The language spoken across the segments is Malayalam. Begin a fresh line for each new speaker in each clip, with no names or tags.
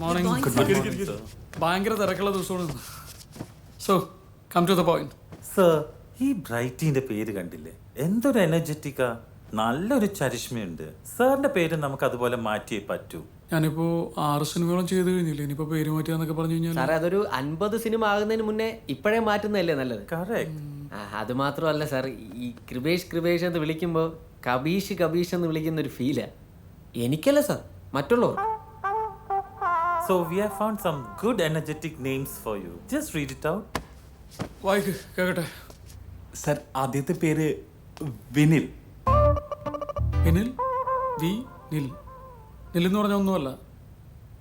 മോർണിംഗ് ഭയങ്കര തിരക്കുള്ള ദിവസമാണ് so come to the point
sir ഈ ബ്രൈറ്റിന്റെ പേര് കണ്ടില്ലേ? എന്തൊരു എനർജറ്റിക്കാ നല്ലൊരു ചരിഷ്മയുണ്ട്. സാറിന്റെ പേര് നമുക്ക് അതുപോലെ മാറ്റിയേ പറ്റൂ.
ഞാനിപ്പോ ആറ് സിനിമകളും ചെയ്തു കഴിഞ്ഞില്ലേ? ഇനിയിപ്പോ പേര് മാറ്റിയാന്നൊക്കെ പറഞ്ഞു കഴിഞ്ഞാൽ
സാറേ അതൊരു അൻപത് സിനിമ ആകുന്നതിന് മുന്നേ ഇപ്പഴേ മാറ്റുന്നതല്ലേ നല്ലത്? ആ, അത് മാത്രമല്ല സാർ ഈ കൃപേഷ് കൃപേഷ് എന്ന് വിളിക്കുമ്പോൾ കബീഷ് കബീഷ് എന്ന് വിളിക്കുന്ന ഒരു ഫീലാ എനിക്കല്ല സാർ മറ്റുള്ളവർ.
So we have found some good energetic names for you. Just read it out.
വായിക്ക് കേക്കട്ടെ.
സർ ആദ്യത്തെ പേര് വിനിൽ.
പിന്നിൽ വി നിൽ. നിൽ എന്ന് പറഞ്ഞ ഒന്നുമല്ല.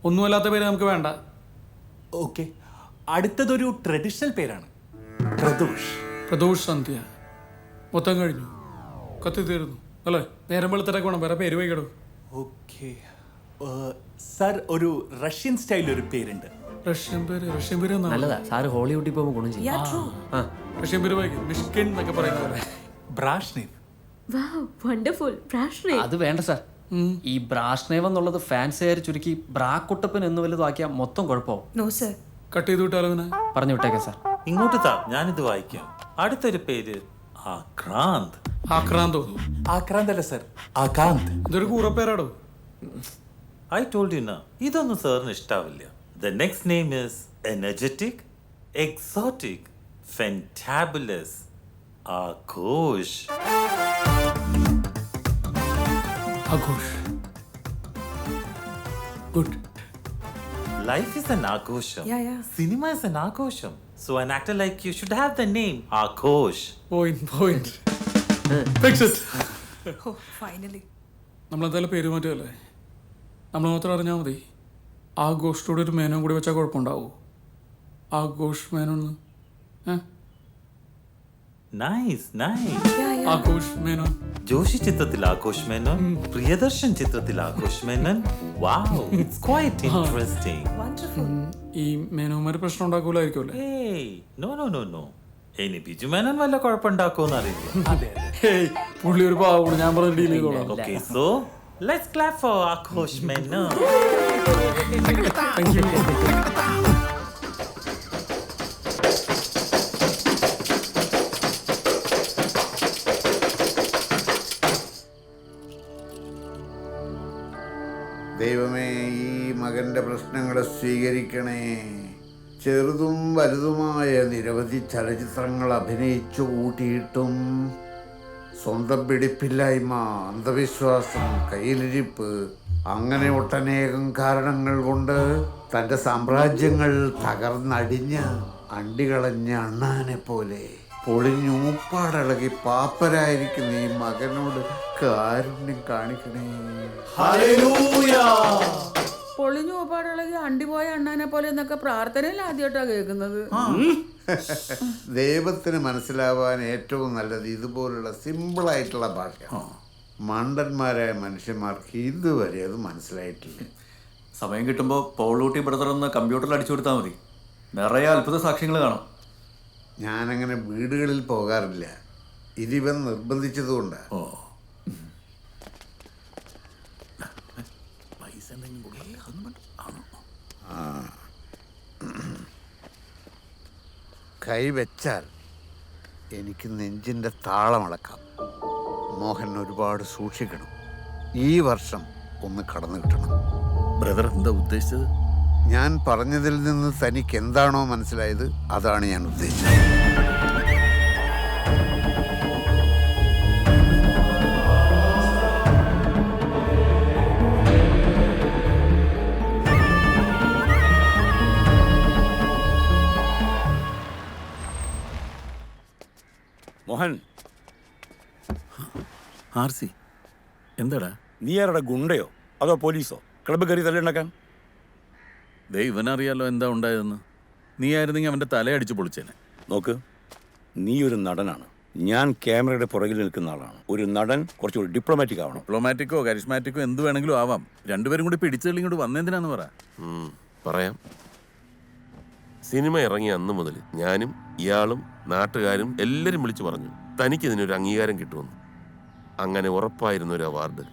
ഒന്നുമല്ലാത്ത പേര് നമുക്ക് വേണ്ട.
ഓക്കെ. അടുത്തതൊരു ട്രഡീഷണൽ പേരാണ്. പ്രദോഷ്.
പ്രദോഷ് സന്ധ്യ. മൊത്തം കഴിഞ്ഞു. കത്തി തീരുന്നു അല്ലേ? നേരം വെളുത്തിട്ടൊക്കെ വേണം. വേറെ പേര് വൈകിടും.
ഓക്കെ. സർ ഒരു റഷ്യൻ സ്റ്റൈൽ ഒരു പേരുണ്ട്.
റഷ്യൻ പേര് റഷ്യൻ പേര് എന്നാണ്.
നല്ലതാ. സാറ് ഹോളിവുഡിൽ പോകുമ്പോൾ ഗുണം ചെയ്യും. ആ.
റഷ്യൻ പേര് വായിക്കും. മിഷ്കിൻ എന്നൊക്കെ പറയുന്ന പോലെ.
ബ്രാഷ്നേവ്
വാവ് വണ്ടർഫുൾ പ്രാഷ്ണേ
അത് വേണ്ട സാർ. ഈ ബ്രാഷ്നേവ് എന്നുള്ളത് ഫാൻസുകാർ ചുരുക്കി ബ്രാക്കുട്ടപ്പൻ എന്ന് വലുതാക്കിയാൽ മൊത്തം കുഴപ്പമാവും.
നോ സർ
കട്ട് ചെയ്ത് വിട്ടാലോ ഇവനെ
പറഞ്ഞു വിട്ടേക്കാം സാർ.
ഇങ്ങോട്ട് താ ഞാനിത് വായിക്കാം. അടുത്തൊരു പേര് ആക്രാന്ത്.
ആക്രാന്ത്
ആക്രാന്ത് അല്ല സർ. ആകാന്ത്.
ഇതൊരു കൂറപ്പേരാടോ?
ഐ ടോൾഡ് യു നാ ഇതൊന്നും സാറിന് ഇഷ്ടാവില്ല the next name is energetic exotic fantabulous Aghosh
Aghosh good
Life is an ആഘോഷം
Yeah, yeah.
Cinema is an ആഘോഷം So an actor like you should have the name Akosh.
Point, point. Fix it.
oh, finally.
നമ്മളെന്തായാലും പേര് മാറ്റുമല്ലേ നമ്മൾ മാത്രം അറിഞ്ഞാൽ മതി. ആ ഗോഷ്ടോട് ഒരു മേനോൻ കൂടി വെച്ചാൽ കുഴപ്പമുണ്ടാവോ? ആ ഘോഷ് മേനോന്ന്
നൈസ് നൈസ്
ആഘോഷ് മേനോൻ.
ജോഷി ചിത്രത്തിൽ ആഘോഷ് മേനോൻ പ്രിയദർശൻ ചിത്രത്തിൽ Aghosh Menon. Wow it's quite interesting
wonderful
ഈ മേനോന്മാർ പ്രശ്നം ഉണ്ടാക്കൂലായിരിക്കും അല്ലേ
ഏയ് നോ നോ നോ നോ ഇനി ബിജു മേനോൻ വല്ല കുഴപ്പമുണ്ടാക്കുമെന്ന് അറിയില്ല.
പുള്ളി ഒരു ഞാൻ പറഞ്ഞ ഡീൽ ചെയ്തോളാം.
So let's clap for Akhosh Menon.
ദൈവമേ ഈ മകന്റെ പ്രശ്നങ്ങളെ സ്വീകരിക്കണേ ചെറുതും വലുതുമായ നിരവധി ചലച്ചിത്രങ്ങൾ അഭിനയിച്ചു കൂട്ടിയിട്ടും സ്വന്തം പിടിപ്പില്ലായ്മ അന്ധവിശ്വാസം കയ്യിലിരിപ്പ് അങ്ങനെ ഒട്ടനേകം കാരണങ്ങൾ കൊണ്ട് തന്റെ സാമ്രാജ്യങ്ങൾ തകർന്നടിഞ്ഞ് അണ്ടികളഞ്ഞ അണ്ണാനെ പോലെ പൊളിഞ്ഞൂപ്പാടിളകി പാപ്പരായിരിക്കുന്ന ഈ മകനോട് കാരുണ്യം കാണിക്കണേ.
പൊളിഞ്ഞു അണ്ടി അണ്ടിപോയ അണ്ണാനെ പോലെ എന്നൊക്കെ പ്രാർത്ഥനയിൽ ആദ്യമായിട്ടാണ് കേൾക്കുന്നത്
ദൈവത്തിന് മനസ്സിലാവാൻ ഏറ്റവും നല്ലത് ഇതുപോലുള്ള സിമ്പിളായിട്ടുള്ള ഭാഷ മണ്ടന്മാരായ മനുഷ്യന്മാർക്ക് ഇതുവരെ അത് മനസ്സിലായിട്ടില്ല.
സമയം കിട്ടുമ്പോൾ പോളൂട്ടി ബ്രദർ ഒന്ന് കമ്പ്യൂട്ടറിൽ അടിച്ചു കൊടുത്താൽ മതി. നിറയെ അത്ഭുത സാക്ഷ്യങ്ങൾ കാണും.
ഞാനങ്ങനെ വീടുകളിൽ പോകാറില്ല. ഇതിവൻ നിർബന്ധിച്ചതുകൊണ്ടാണ്
ഓ.
കൈവച്ചാൽ എനിക്ക് നെഞ്ചിന്റെ താളമളക്കാം മോഹൻ ഒരുപാട് സൂക്ഷിക്കണം. ഈ വർഷം ഒന്ന് കടന്നു കിട്ടണം.
ബ്രദർ എന്താ ഉദ്ദേശിച്ചത്?
ഞാൻ പറഞ്ഞതിൽ നിന്ന് തനിക്ക് എന്താണോ മനസ്സിലായത് അതാണ് ഞാൻ ഉദ്ദേശിച്ചത്.
ആർ എന്തടാ? എന്താടാ
നീ ആരുടെ ഗുണ്ടയോ? അതോ പോലീസോ? ക്ലബ്ബ് കയറി തലയുണ്ടാക്കാൻ
ദേ ഇവനറിയാലോ എന്താ ഉണ്ടായതെന്ന്. നീ ആയിരുന്നെങ്കിൽ അവന്റെ തലയടിച്ച് പൊളിച്ചേനെ.
നോക്ക് നീ ഒരു നടനാണ്. ഞാൻ ക്യാമറയുടെ പുറകിൽ നിൽക്കുന്ന ആളാണ്. ഒരു നടൻ കുറച്ചുകൂടി ഡിപ്ലോമാറ്റിക് ആവണം.
ഡിപ്ലോമാറ്റിക്കോ കരിസ്മാറ്റിക്കോ എന്ത് വേണമെങ്കിലും ആവാം. രണ്ടുപേരും കൂടി പിടിച്ചെള്ളി ഇങ്ങോട്ട് വന്നെന്തിനാന്ന് പറ.
ഉം, പറയാം. സിനിമ ഇറങ്ങിയ അന്ന് മുതൽ ഞാനും ഇയാളും നാട്ടുകാരും എല്ലാവരും വിളിച്ചു പറഞ്ഞു തനിക്ക് ഇതിനൊരു അംഗീകാരം കിട്ടുമെന്ന്. അങ്ങനെ ഉറപ്പായിരുന്ന ഒരു അവാർഡ്.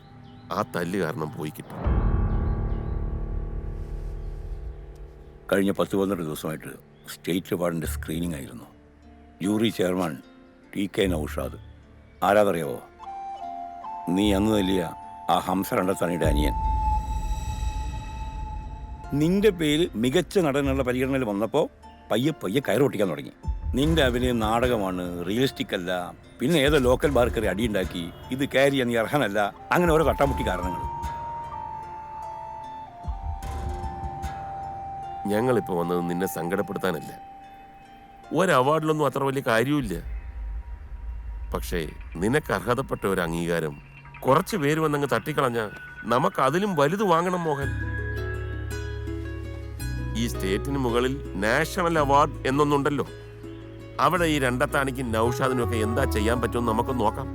ആ തല്ല് കാരണം പോയി കിട്ടി.
കഴിഞ്ഞ പത്ത് പന്ത്രണ്ട് ദിവസമായിട്ട് സ്റ്റേറ്റ് അവാർഡിന്റെ സ്ക്രീനിംഗ് ആയിരുന്നു. Jury chairman T K Naushad. ആരാതറിയാവോ നീ അന്ന് നൽകിയ ആ ഹംസ രണ്ടത്താണിയുടെ അനിയൻ. നിന്റെ പേര് മികച്ച നടനുള്ള പരിഗണനയിൽ വന്നപ്പോൾ പയ്യെ പയ്യെ കയറൊട്ടിക്കാൻ തുടങ്ങി. നിന്റെ അഭിനയം നാടകമാണ് റിയലിസ്റ്റിക് അല്ല. പിന്നെ ഏതോ ലോക്കൽ ബാർ കയറി അടിയുണ്ടാക്കി ഇത് ക്യാരി ചെയ്യാൻ നീ അർഹനല്ല. അങ്ങനെ ഓരോ കട്ടമുട്ടി കാരണങ്ങൾ.
ഞങ്ങളിപ്പോൾ വന്നത് നിന്നെ സങ്കടപ്പെടുത്താനല്ല. ഒരു അവാർഡിലൊന്നും അത്ര വലിയ കാര്യമില്ല പക്ഷേ നിനക്ക് അർഹതപ്പെട്ട ഒരു അംഗീകാരം കുറച്ച് പേര് വന്നങ്ങ് തട്ടിക്കളഞ്ഞ നമുക്ക് അതിലും വലുത് വാങ്ങണം മോഹൻ. ഈ സ്റ്റേറ്റിന് മുകളിൽ നാഷണൽ അവാർഡ് എന്നൊന്നുണ്ടല്ലോ. അവിടെ ഈ രണ്ടത്താണിക്കും നൗഷാദിനൊക്കെ എന്താ ചെയ്യാൻ പറ്റുമെന്ന് നമുക്ക് നോക്കാം.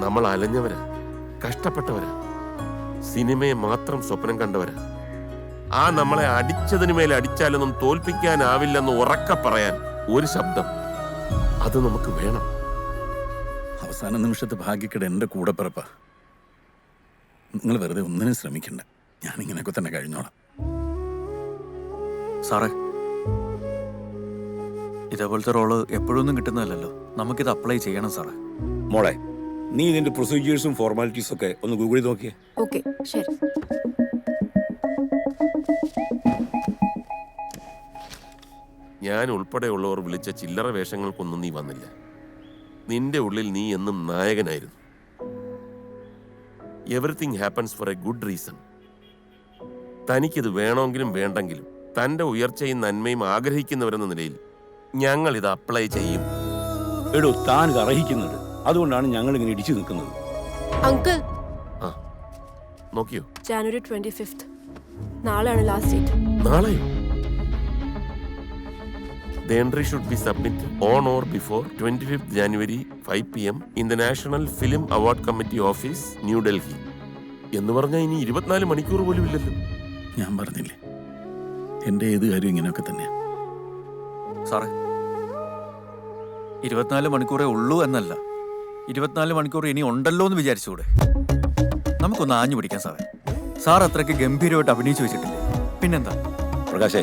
നമ്മൾ അലഞ്ഞവര് കഷ്ടപ്പെട്ടവരാ. സിനിമയെ മാത്രം സ്വപ്നം കണ്ടവരാ. ആ നമ്മളെ അടിച്ചതിന് മേലെ അടിച്ചാലൊന്നും തോൽപ്പിക്കാനാവില്ലെന്ന് ഉറക്ക പറയാൻ ഒരു ശബ്ദം അത് നമുക്ക് വേണം.
അവസാന നിമിഷത്തെ ഭാഗ്യക്കേട് എന്റെ കൂടെ പിറപ്പ നിങ്ങൾ വെറുതെ ഒന്നിനും ശ്രമിക്കണ്ട. ഞാൻ ഞാനിങ്ങനെയൊക്കെ തന്നെ കഴിഞ്ഞോളാം.
സാറേ ഇതേപോലത്തെ റോൾ എപ്പോഴൊന്നും കിട്ടുന്നതല്ലോ നമുക്കിത് അപ്ലൈ ചെയ്യണം സാറേ.
മോളെ നീ ഇതിന്റെ പ്രൊസീജിയേഴ്സും ഫോർമാലിറ്റീസും ഒക്കെ ഒന്ന് ഗൂഗിളിൽ നോക്കിയേ.
ഓക്കെ ശരി.
ഞാൻ ഉൾപ്പെടെയുള്ളവർ വിളിച്ച ചില്ലറ വേഷങ്ങൾക്കൊന്നും നീ വന്നില്ല. നിന്റെ ഉള്ളിൽ നീ എന്നും നായകനായിരുന്നു. Everything happens for a good reason തനിക്കിത് വേണമെങ്കിലും വേണ്ടെങ്കിലും തന്റെ ഉയർച്ചയും നന്മയും ആഗ്രഹിക്കുന്നവരെന്ന നിലയിൽ ഞങ്ങൾ ഇത് അപ്ലൈ ചെയ്യും.
എടോ താൻ ഇത് അർഹിക്കുന്നുണ്ട് അതുകൊണ്ടാണ് ഞങ്ങൾ ഇങ്ങനെ ഇടിച്ചു നിൽക്കുന്നത്.
അങ്കിൾ.
ആ നോക്കിയോ?
January twenty fifth. നാളെയാണ് ലാസ്റ്റ് ഡേറ്റ്
നാളെ? The entry should be submitted on or before 25th January 5 p.m. in the National Film Award Committee Office, New Delhi. എന്ന് പറഞ്ഞാൽ ഇനി ഇരുപത്തിനാല് മണിക്കൂർ പോലും ഇല്ലല്ലോ.
ഞാൻ പറഞ്ഞില്ലേ? എന്റെ ഏത് കാര്യം ഇങ്ങനെയൊക്കെ തന്നെയാ.
സാറേ. ഇരുപത്തിനാല് മണിക്കൂറേ ഉള്ളൂ എന്നല്ല. ഇരുപത്തിനാല് മണിക്കൂർ ഇനി ഉണ്ടല്ലോ എന്ന് വിചാരിച്ചുകൂടെ? നമുക്കൊന്ന് ആഞ്ഞു പിടിക്കാം സാറേ. സാർ അത്രയ്ക്ക് ഗംഭീരമായിട്ട് അഭിനയിച്ചു വെച്ചിട്ടില്ലേ? പിന്നെന്താ?
പ്രകാശേ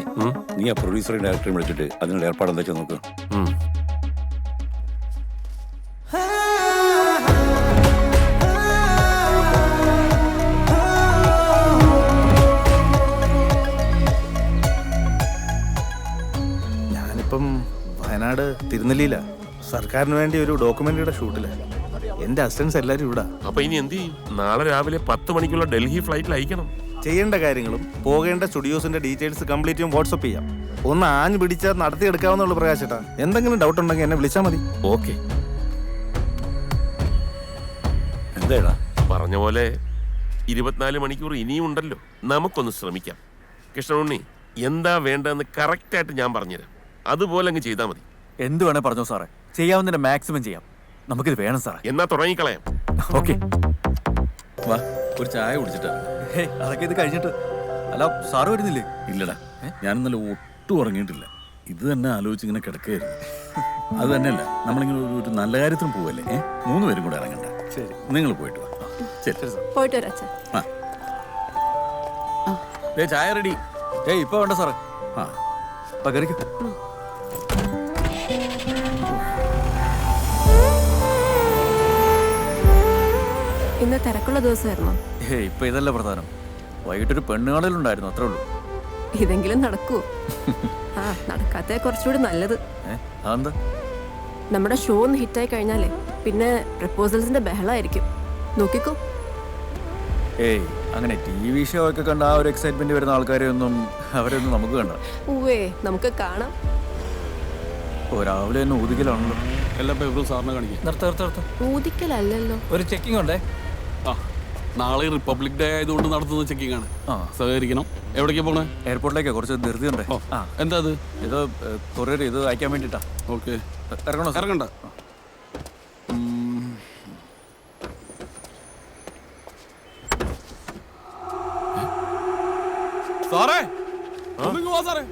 നീ ആ പ്രൊഡ്യൂസറെ ഡയറക്ടറെ വിളിച്ചിട്ട് അതിനുള്ള ഏർപ്പാട് എന്താ
വയനാട് തിരുനെല്ലിയില സർക്കാരിന് വേണ്ടി ഒരു ഡോക്യുമെന്ററിയുടെ ഷൂട്ടിൽ. എന്റെ അസിസ്റ്റൻസ് എല്ലാരും ഇവിടെ.
അപ്പൊ ഇനി എന്ത് ചെയ്യും? നാളെ രാവിലെ പത്ത് മണിക്കുള്ള ഡൽഹി ഫ്ലൈറ്റിൽ അയക്കണം.
ചെയ്യേണ്ട കാര്യങ്ങളും പോകേണ്ട സ്റ്റുഡിയോസിന്റെ ഡീറ്റെയിൽസ് കംപ്ലീറ്റും വാട്സപ്പ് ചെയ്യാം. ഒന്ന് ആഞ്ഞു പിടിച്ചാൽ നടത്തിയെടുക്കാവുന്നുള്ളൂ പ്രകാശേട്ടാ. എന്തെങ്കിലും ഡൗട്ട് ഉണ്ടെങ്കിൽ എന്നെ വിളിച്ചാൽ മതി.
ഓക്കെ.
എന്താടാ?
പറഞ്ഞ പോലെ ഇരുപത്തിനാല് മണിക്കൂർ ഇനിയും ഉണ്ടല്ലോ. നമുക്കൊന്ന് ശ്രമിക്കാം. കൃഷ്ണ ഉണ്ണി എന്താ വേണ്ടതെന്ന് കറക്റ്റായിട്ട് ഞാൻ പറഞ്ഞുതരാം. അതുപോലെ അങ്ങ് ചെയ്താൽ മതി.
എന്ത് വേണേ പറഞ്ഞോ സാറേ. ചെയ്യാവുന്നതിന്റെ മാക്സിമം ചെയ്യാം. നമുക്കിത് വേണം സാറേ.
എന്നാ തുടങ്ങിക്കളയാം.
ഓക്കെ.
വാ ഒരു ചായ കുടിച്ചിട്ടാ
അതൊക്കെ ഇത് കഴിഞ്ഞിട്ട്. അല്ല സാറ് വരുന്നില്ലേ?
ഇല്ലടാ ഞാൻ ഇന്നലെ ഒട്ടും ഉറങ്ങിയിട്ടില്ല. ഇത് തന്നെ ആലോചിച്ച് ഇങ്ങനെ കിടക്കുകയായിരുന്നു. അത് തന്നെയല്ല നമ്മളിങ്ങനെ ഒരു- ഒരു നല്ല കാര്യത്തിന് പോവല്ലേ? ഏ? മൂന്ന് പേരും കൂടെ ഇറങ്ങണ്ട. ശരി. നിങ്ങൾ പോയിട്ട് വാ. ശരി.
പോയിട്ട് വരാം
ആ. ദേ ചായ റെഡി.
ഏയ് ഇപ്പൊ വേണ്ട സാറേ.
ആ.
പകരിക്കും
ഇന്ന് തിരക്കുള്ള ദിവസമായിരുന്നു.
ഏയ് ഇപ്പൊ ഇതല്ല പ്രധാനം? വൈകിട്ടൊരു പെണ്ണുകാണലുണ്ടായിരുന്നു അത്രേ ഉള്ളൂ.
ഇതെങ്കിലും നടക്കൂ. ആ നടക്കാത്ത കുറച്ചുകൂടി നല്ലത്.
അതെന്താ?
നമ്മുടെ ഷോ ഒന്ന് ഹിറ്റായി കഴിഞ്ഞാലേ പിന്നെ പ്രപ്പോസൽസിന്റെ ബഹളമായിരിക്കും. നോക്കിക്കോ.
ഏയ് അങ്ങനെ ടി വി ഷോ ഒക്കെ കണ്ട ആ ഒരു എക്സൈറ്റ്മെന്റ് വരുന്ന ആൾക്കാരെ ഒന്നും അവരൊന്നും നമുക്ക് കണ്ട.
ഉവേ നമുക്ക് കാണാം.
ഓ രാവിലെ തന്നെ ഊതിക്കലാണല്ലോ
എല്ലാം പേപ്പറും സാറിനെ കാണിക്കാം.
നിർത്ത നിർത്ത നിർത്ത.
ഊതിക്കലല്ലല്ലോ.
ഒരു ചെക്കിംഗ് ഉണ്ടേ?
നാളെ റിപ്പബ്ലിക് ഡേ ആയതുകൊണ്ട് നടത്തുന്ന ചെക്കിംഗ് ആണ്
ആ.
സഹകരിക്കണം. എവിടേക്കാ പോണേ?
എയർപോർട്ടിലേക്ക് കുറച്ച് ധൃതി ഉണ്ട് ആ.
എന്താ അത്?
ഇത് കൊറിയർ ഇത് അയക്കാൻ വേണ്ടിട്ടാ.
ഓക്കെ.
ഇറങ്ങണോ?
ഇറങ്ങണ്ട. സാറേ സാറേ.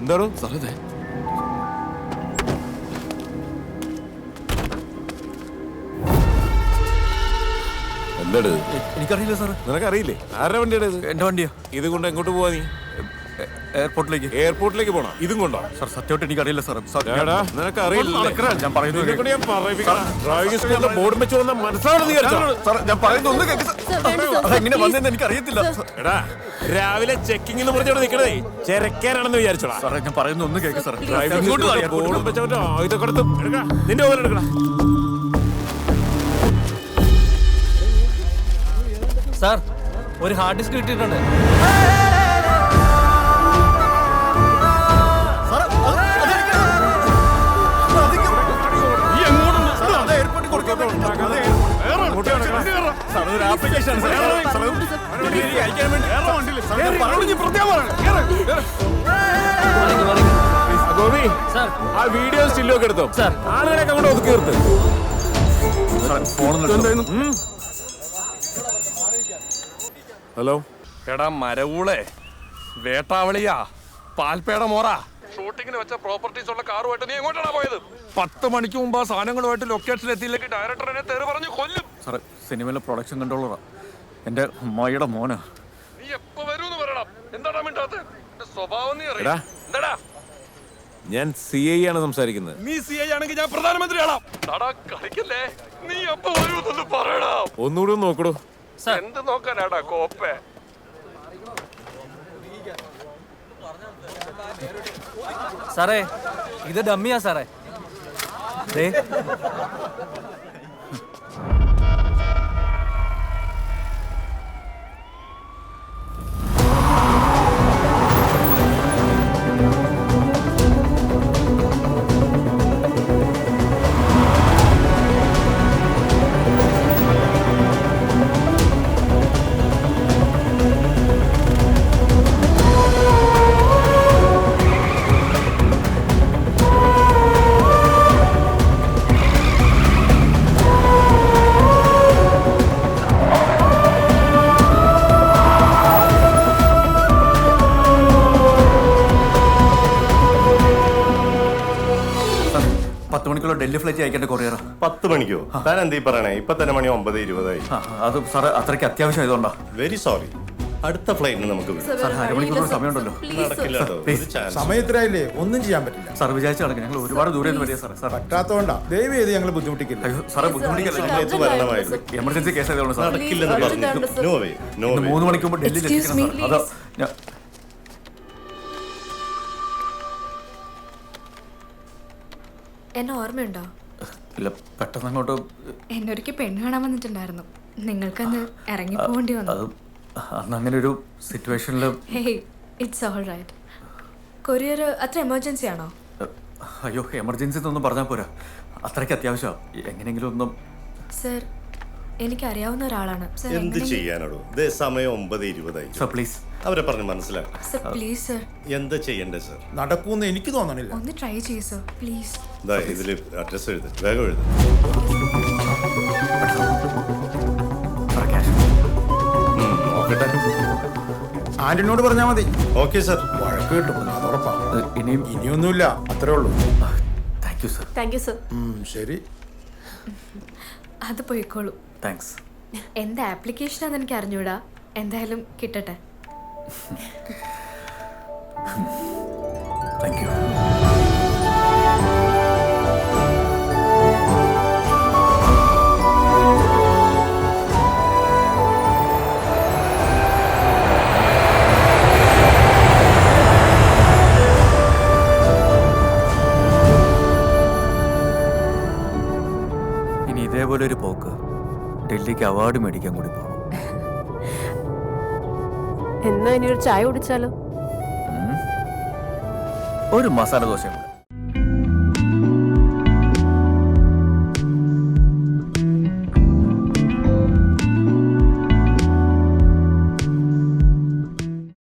എന്താണോ
സാറേ ദേ.
എന്താട്
എനിക്കറിയില്ല സാർ
നിനക്കറിയില്ലേ? ആരുടെ വണ്ടിയുടെ ഇത്
എന്റെ വണ്ടിയാ.
ഇത് കൊണ്ട് എങ്ങോട്ട് പോവാ നീ?
എയർപോർട്ടിലേക്ക്.
എയർപോർട്ടിലേക്ക് പോണോ? ഇതും കൊണ്ടോ?
സാർ സത്യമായിട്ട് എനിക്കറിയില്ല സാർ
എടാ, നിനക്ക് അറിയില്ല
ഞാൻ
സ്കൂളിലെ ബോർഡ് വെച്ച് വന്ന വിചാരിച്ചോ?
ഞാൻ പറയുന്നത് ഒന്ന്. അതെങ്ങനെ വന്നെന്ന് എനിക്ക് അറിയത്തില്ല
എടാ രാവിലെ ചെക്കിംഗ് എന്ന് പറഞ്ഞവിടെ നിൽക്കണേ ചെരക്കാനാണെന്ന് വിചാരിച്ചോടാ
സാറേ ഞാൻ പറയുന്നത് ഒന്ന് കേൾക്ക് സാർ
ഡ്രൈവിംഗ് ബോർഡ് ബോർഡും വെച്ചവന്റെ ആയുധം കൊടുത്ത് എടുക്കാം. നിന്റെ ഓരോ എടുക്കണം
സാർ ഒരു ഹാർഡ് ഡിസ്ക് കിട്ടിയിട്ടുണ്ട്.
ഗോപി ആ വീഡിയോ സ്റ്റില്ലൊക്കെ എടുത്തോ. ആളുകളൊക്കെ അങ്ങോട്ട് ഒതുക്കി നിർത്ത്. ഹലോ.
എടാ മരവൂളെ വേട്ടാവളിയാ പാൽപേട മോറ. ഷൂട്ടിങ്ങിന് വെച്ച പ്രോപ്പർട്ടീസ് ഉള്ള കാറുമായിട്ട് നീ എങ്ങോട്ടാണ് പോയത്? പത്ത് മണിക്ക് മുമ്പ് ആ സാധനങ്ങളുമായിട്ട് ലൊക്കേഷൻ എത്തിയില്ലെങ്കിൽ ഡയറക്ടർ എന്നെ തെറി പറഞ്ഞു കൊല്ലും.
സാറേ സിനിമയിലെ പ്രൊഡക്ഷൻ കൺട്രോളറാ എന്റെ അമ്മായിയുടെ മോനാ.
നീ എപ്പോ വരൂന്ന് പറയണം. എന്താടാ മിണ്ടാത്ത? സ്വഭാവം നീ അറിയാ. എന്താടാ?
ഞാൻ സി ഐ ആണ് സംസാരിക്കുന്നത്.
നീ സി ഐ ആണെങ്കിൽ ഞാൻ പ്രധാനമന്ത്രിയാണാം കളിക്കല്ലേ? നീ എപ്പോ വരൂന്നൊന്ന് പറയടാ.
ഒന്നുകൂടി ഒന്ന് നോക്കടൂ.
എന്ത് നോക്കാനാടാ കോപ്പേ?
സാറേ ഇത് ഡമ്മിയാ സാറേ.
ഡൽഹി ഫ്ലൈറ്റ് അയക്കേണ്ട കൊറിയർ
പത്ത് മണിക്കോ? താൻ എന്തീ പറയണേ? ഇപ്പൊ തന്നെ മണി ഒമ്പത് ഇരുപതായി.
അത് സാർ അത്രയ്ക്ക് അത്യാവശ്യം ആയതുകൊണ്ടാ.
വെരി സോറി അടുത്ത ഫ്ലൈറ്റിന് നമുക്ക്.
സാർ അരമണിക്കൂർ സമയമുണ്ടല്ലോ.
നടക്കില്ല കേട്ടോ. ഒരു chance.
സമയത്തിനായില്ലേ ഒന്നും ചെയ്യാൻ പറ്റില്ല.
സാർ വിചാരിച്ചു കണക്ക് ഞങ്ങൾ ഒരുപാട് ദൂരെ നിന്ന് വരിക സാറേ. സാർ
പറ്റാത്തതുകൊണ്ടാ ദയവ് ചെയ്ത് ഞങ്ങൾ ബുദ്ധിമുട്ടിക്കില്ല.
അയ്യോ സാറേ ബുദ്ധിമുട്ടിക്കല്ല?
സമയത്ത് വരണമായിരുന്നു.
എമർജൻസി കേസ് ആയതുകൊണ്ട് സാർ
നടക്കില്ലെന്ന് പറഞ്ഞു. നോ വേ നോ
ഇന്ന്
വേ
മൂന്ന് മണിക്ക് മുമ്പ് ഡൽഹിയിൽ
Excuse
എത്തിക്കണം
me,
സാർ അതോ
എന്നെ ഓർമ്മയുണ്ടോ?
ഇല്ല പെട്ടെന്ന് അങ്ങോട്ട്
എന്നെ ഒരിക്കൽ പെണ്ണ് കാണാൻ വന്നിട്ടുണ്ടായിരുന്നു. നിങ്ങൾക്കന്ന് ഇറങ്ങി പോകേണ്ടി
വന്നു. അന്ന് അങ്ങനെ ഒരു സിറ്റുവേഷനിൽ
hey it's all right courier അത്ര എമർജൻസി ആണോ?
അയ്യോ എമർജൻസി എന്നൊന്നും പറഞ്ഞാൽ പോരാ. അത്രയ്ക്ക് അത്യാവശ്യമാണ് എങ്ങനെയെങ്കിലും ഒന്നും
സർ എനിക്കറിയാവുന്ന ഒരാളാണ്. സർ
എന്ത് ചെയ്യാനാടോ? ഇതേ സമയം ഒമ്പത് ഇരുപതായി
സർ പ്ലീസ്.
അവരെ പറഞ്ഞു മനസ്സിലാക്കാം.
Sir please sir.
എന്താ ചെയ്യണ്ടേ സർ?
നടക്കൂന്ന് എനിക്ക് തോന്നണില്ല.
ഒന്ന് ട്രൈ ചെയ്യൂ സർ. പ്ലീസ്.
ഇതാ ഇതിൽ അഡ്രസ് എഴുത് വേഗം എഴുത്.
ആന്റണിയോട് പറഞ്ഞാൽ മതി.
Okay sir.
വഴക്ക് കിട്ടും. അത് ഉറപ്പാ.
ഇനിയും
ഇനിയൊന്നുമില്ല. അത്രേ ഉള്ളൂ.
Thank you sir.
Thank you sir.
ശരി.
അത് പോയിക്കോളൂ.
താങ്ക്സ്
എന്താ ആപ്ലിക്കേഷനാന്ന് എനിക്ക് അറിഞ്ഞൂടാ? എന്തായാലും കിട്ടട്ടെ.
താങ്ക് യു ഇതേപോലെ ഒരു പോക്ക്. ഡൽഹിക്ക് അവാർഡ് മേടിക്കാൻ കൂടി പോകും
എന്നാ ഇനി ഒരു ചായ കുടിച്ചാലോ?
ഒരു മസാല ദോശ